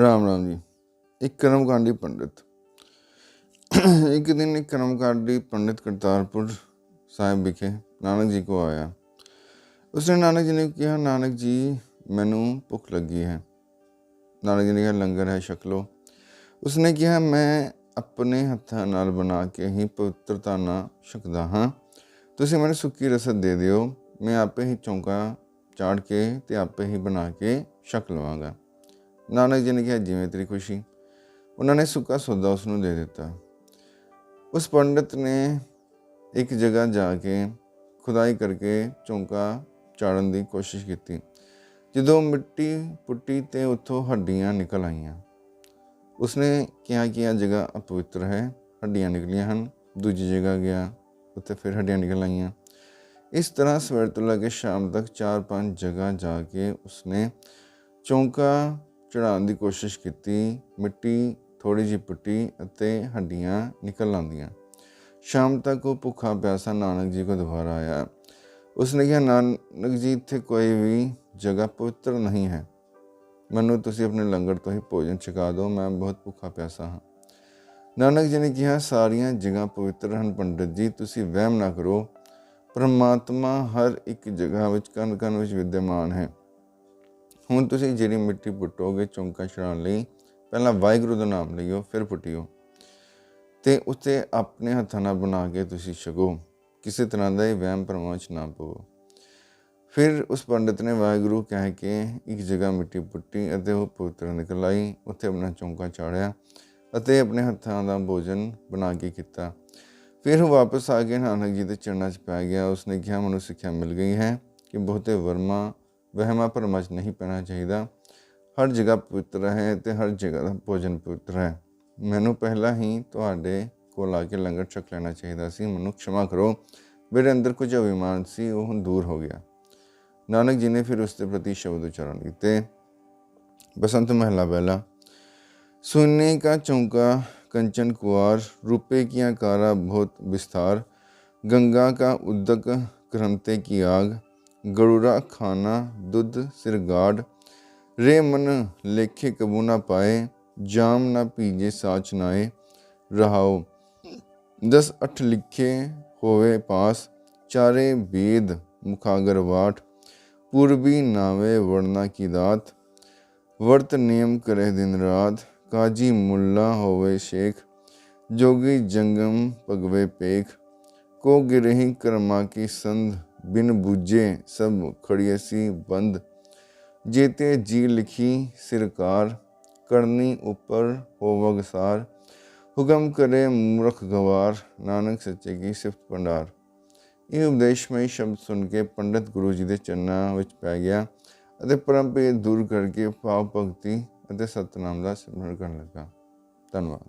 ਰਾਮ ਰਾਮ ਜੀ। ਇੱਕ ਕਰਮਕਾਂਡੀ ਪੰਡਿਤ। ਇੱਕ ਦਿਨ ਇੱਕ ਕਰਮਕਾਂਡੀ ਪੰਡਿਤ ਕਰਤਾਰਪੁਰ ਸਾਹਿਬ ਵਿਖੇ ਨਾਨਕ ਜੀ ਕੋ ਆਇਆ। ਉਸਨੇ ਨਾਨਕ ਜੀ ਨੇ ਕਿਹਾ, ਨਾਨਕ ਜੀ, ਮੈਨੂੰ ਭੁੱਖ ਲੱਗੀ ਹੈ। ਨਾਨਕ ਜੀ ਨੇ ਕਿਹਾ, ਲੰਗਰ ਹੈ, ਛਕ ਲਓ। ਉਸਨੇ ਕਿਹਾ, ਮੈਂ ਆਪਣੇ ਹੱਥਾਂ ਨਾਲ ਬਣਾ ਕੇ ਹੀ ਪਵਿੱਤਰਤਾ ਨਾਲ ਛਕਦਾ ਹਾਂ। ਤੁਸੀਂ ਮੈਨੂੰ ਸੁੱਕੀ ਰਸਦ ਦੇ ਦਿਓ। ਮੈਂ ਆਪੇ ਹੀ ਚੌਂਕਾ ਚਾੜ ਕੇ ਤੇ ਆਪੇ ਹੀ ਬਣਾ ਕੇ ਛਕ ਲਵਾਂਗਾ। ਨਾਨਕ ਜੀ ਨੇ ਕਿਹਾ, ਜਿਵੇਂ ਤੇਰੀ ਖੁਸ਼ੀ। ਉਹਨਾਂ ਨੇ ਸੁੱਕਾ ਸੌਦਾ ਉਸ ਨੂੰ ਦੇ ਦਿੱਤਾ। ਉਸ ਪੰਡਿਤ ਨੇ ਇੱਕ ਜਗ੍ਹਾ ਜਾ ਕੇ ਖੁਦਾਈ ਕਰਕੇ ਚੌਂਕਾ ਚਾੜਨ ਦੀ ਕੋਸ਼ਿਸ਼ ਕੀਤੀ, ਜਦੋਂ ਮਿੱਟੀ ਪੁੱਟੀ ਤੇ ਉੱਥੋਂ ਹੱਡੀਆਂ ਨਿਕਲ ਆਈਆਂ। ਉਸਨੇ ਕਿਹਾ ਕਿ ਇਹ ਜਗ੍ਹਾ ਅਪਵਿੱਤਰ ਹੈ, ਹੱਡੀਆਂ ਨਿਕਲੀਆਂ ਹਨ, ਦੂਜੀ ਜਗ੍ਹਾ ਗਿਆ, ਉੱਥੇ ਫਿਰ ਹੱਡੀਆਂ ਨਿਕਲ ਆਈਆਂ। ਇਸ ਤਰ੍ਹਾਂ ਸਵੇਰ ਤੋਂ ਲੈ ਕੇ ਸ਼ਾਮ ਤੱਕ 4-5 ਜਗ੍ਹਾ ਜਾ ਕੇ ਉਸਨੇ ਚੌਂਕਾ ਚੜਾਉਣ ਦੀ ਕੋਸ਼ਿਸ਼ ਕੀਤੀ। ਮਿੱਟੀ ਥੋੜੀ ਜਿਹੀ ਪੁੱਟੀ ਅਤੇ ਹੱਡੀਆਂ ਨਿਕਲ ਆਉਂਦੀਆਂ। ਸ਼ਾਮ ਤੱਕ ਉਹ ਭੁੱਖਾ ਪਿਆਸਾ ਨਾਨਕ ਜੀ ਕੋ ਦੁਬਾਰਾ ਆਇਆ। ਉਸਨੇ ਕਿਹਾ, ਨਾਨਕ ਜੀ, ਇੱਥੇ ਕੋਈ ਵੀ ਜਗ੍ਹਾ ਪਵਿੱਤਰ ਨਹੀਂ ਹੈ। ਮੈਨੂੰ ਤੁਸੀਂ ਆਪਣੇ ਲੰਗਰ ਤੋਂ ਹੀ ਭੋਜਨ ਛਕਾ ਦਿਓ, ਮੈਂ ਬਹੁਤ ਭੁੱਖਾ ਪਿਆਸਾ ਹਾਂ। ਨਾਨਕ ਜੀ ਨੇ ਕਿਹਾ, ਸਾਰੀਆਂ ਜਗ੍ਹਾ ਪਵਿੱਤਰ ਹਨ ਪੰਡਿਤ ਜੀ, ਤੁਸੀਂ ਵਹਿਮ ਨਾ ਕਰੋ। ਪਰਮਾਤਮਾ ਹਰ ਇੱਕ ਜਗ੍ਹਾ ਵਿੱਚ ਕਣ ਕਣ ਵਿੱਚ ਵਿਦਿਆਮਾਨ ਹੈ। ਹੁਣ ਤੁਸੀਂ ਜਿਹੜੀ ਮਿੱਟੀ ਪੁੱਟੋਗੇ ਚੌਂਕਾ ਛੜਾਉਣ ਲਈ, ਪਹਿਲਾਂ ਵਾਹਿਗੁਰੂ ਦਾ ਨਾਮ ਲਈਓ, ਫਿਰ ਪੁੱਟਿਓ। ਤੇ ਉੱਤੇ ਆਪਣੇ ਹੱਥਾਂ ਨਾਲ ਬਣਾ ਕੇ ਤੁਸੀਂ ਛਕੋ। ਕਿਸੇ ਤਰ੍ਹਾਂ ਦਾ ਇਹ ਵਹਿਮ ਭਰਮਾਂ 'ਚ ਨਾ ਪਵੋ। ਫਿਰ ਉਸ ਪੰਡਿਤ ਨੇ ਵਾਹਿਗੁਰੂ ਕਹਿ ਕੇ ਇੱਕ ਜਗ੍ਹਾ ਮਿੱਟੀ ਪੁੱਟੀ ਅਤੇ ਉਹ ਪਵਿੱਤਰ ਨਿਕਲ ਆਈ। ਉੱਥੇ ਆਪਣਾ ਚੌਂਕਾ ਚਾੜਿਆ ਅਤੇ ਆਪਣੇ ਹੱਥਾਂ ਦਾ ਭੋਜਨ ਬਣਾ ਕੇ ਕੀਤਾ। ਫਿਰ ਉਹ ਵਾਪਸ ਆ ਕੇ ਨਾਨਕ ਜੀ ਦੇ ਚਰਨਾਂ 'ਚ ਪੈ ਗਿਆ। ਉਸਨੇ ਕਿਹਾ, ਮੈਨੂੰ ਸਿੱਖਿਆ ਮਿਲ ਗਈ ਹੈ ਕਿ ਬਹੁਤੇ ਵਰਮਾ ਵਹਿਮਾਂ ਭਰਮਾਂ ਨਹੀਂ ਪੈਣਾ ਚਾਹੀਦਾ। ਹਰ ਜਗ੍ਹਾ ਪਵਿੱਤਰ ਹੈ ਤੇ ਹਰ ਜਗ੍ਹਾ ਦਾ ਭੋਜਨ ਪਵਿੱਤਰ ਹੈ। ਮੈਨੂੰ ਪਹਿਲਾਂ ਹੀ ਤੁਹਾਡੇ ਕੋਲ ਆ ਕੇ ਲੰਗਰ ਛਕ ਲੈਣਾ ਚਾਹੀਦਾ ਸੀ। ਮੈਨੂੰ ਖਿਮਾ ਕਰੋ। ਮੇਰੇ ਅੰਦਰ ਕੁਝ ਅਭਿਮਾਨ ਸੀ, ਉਹ ਹੁਣ ਦੂਰ ਹੋ ਗਿਆ। ਨਾਨਕ ਜੀ ਨੇ ਫਿਰ ਉਸ ਦੇ ਪ੍ਰਤੀ ਸ਼ਬਦ ਉਚਾਰਨ ਕੀਤੇ। ਬਸੰਤ ਮਹਿਲਾ ਬੈਲਾ, ਸੁਨੇ ਕਾ ਚੌਂਕਾ ਕੰਚਨ ਕੁਆਰ, ਰੂਪੇ ਕੀਆਂ ਕਾਰਾ ਬਹੁਤ ਵਿਸਥਾਰ, ਗੰਗਾ ਕਾ ਉਦਕ ਕਰਮਤੇ ਕੀ ਆਗ गरुड़ा खाना, दुध, सिरगाड़। रे मन लेखे कबू ना पाए, जाम ना पीजे साच नाए। रहाओ। दस अठ लिखे होवे पास, चारे बेद मुखागरवाट पूर्वी नावे वर्णा की दात। वर्त नियम करे दिन रात, काजी मुल्ला होवे शेख। जोगी जंगम पगवे पेख। को गिरही कर्मा की संध ਬਿਨ ਬੁਝੇ ਸਭ ਖੜੀਐਸੀ ਬੰਦ। ਜੇਤੇ ਜੀ ਲਿਖੀ ਸਿਰਕਾਰ, ਕਰਨੀ ਉਪਰ ਹੋਵਗਸਾਰ ਹੁਕਮ ਕਰੇ ਮੂਰਖ ਗਵਾਰ, ਨਾਨਕ ਸੱਚੇ ਕੀ ਸਿਫਤ ਭੰਡਾਰ। ਇਹ ਉਪਦੇਸ਼ਮਈ ਸ਼ਬਦ ਸੁਣ ਕੇ ਪੰਡਿਤ ਗੁਰੂ ਜੀ ਦੇ ਚਰਨਾਂ ਵਿੱਚ ਪੈ ਗਿਆ ਅਤੇ ਪਰਮ ਭੇਦ ਦੂਰ ਕਰਕੇ ਭਾਵ ਭਗਤੀ ਅਤੇ ਸਤਨਾਮ ਦਾ ਸਿਮਰਨ ਕਰਨ ਲੱਗਾ। ਧੰਨਵਾਦ।